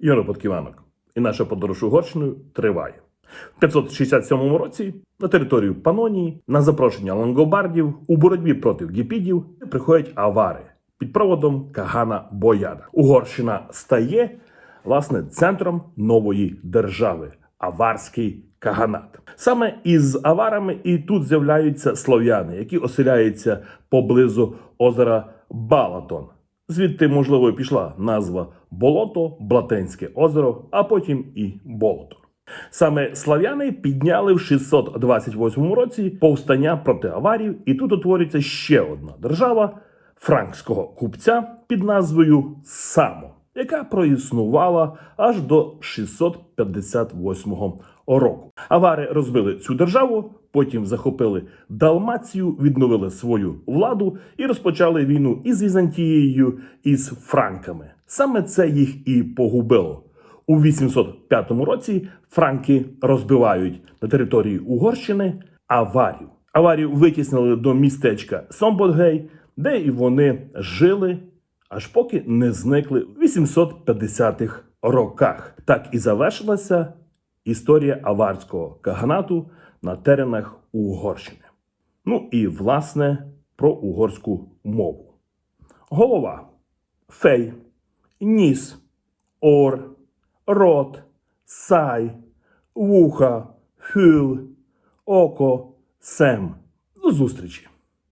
Юрій Подківанок. І наша подорож Угорщиною триває. В 567 році на територію Панонії на запрошення лангобардів у боротьбі проти гіпідів приходять авари під проводом Кагана Бояда. Угорщина стає власне центром нової держави аварський каганат. Саме із аварами і тут з'являються слов'яни, які оселяються поблизу озера Балатон. Звідти, можливо, пішла назва Болото, Блатенське озеро, а потім і Болото. Саме слав'яни підняли в 628 році повстання проти аварів, і тут утворюється ще одна держава франкського купця під назвою Само, яка проіснувала аж до 658 року. Авари розбили цю державу, потім захопили Далмацію, відновили свою владу і розпочали війну із Візантією і з франками. Саме це їх і погубило. У 805 році франки розбивають на території Угорщини аварів. Аварів витіснили до містечка Сомботгей, де і вони жили, аж поки не зникли в 850-х роках. Так і завершилася історія аварського каганату на теренах Угорщини. Ну і власне про угорську мову. Голова, фей, ніс, ор, рот, сай, вуха, хюл, око, сем. До зустрічі!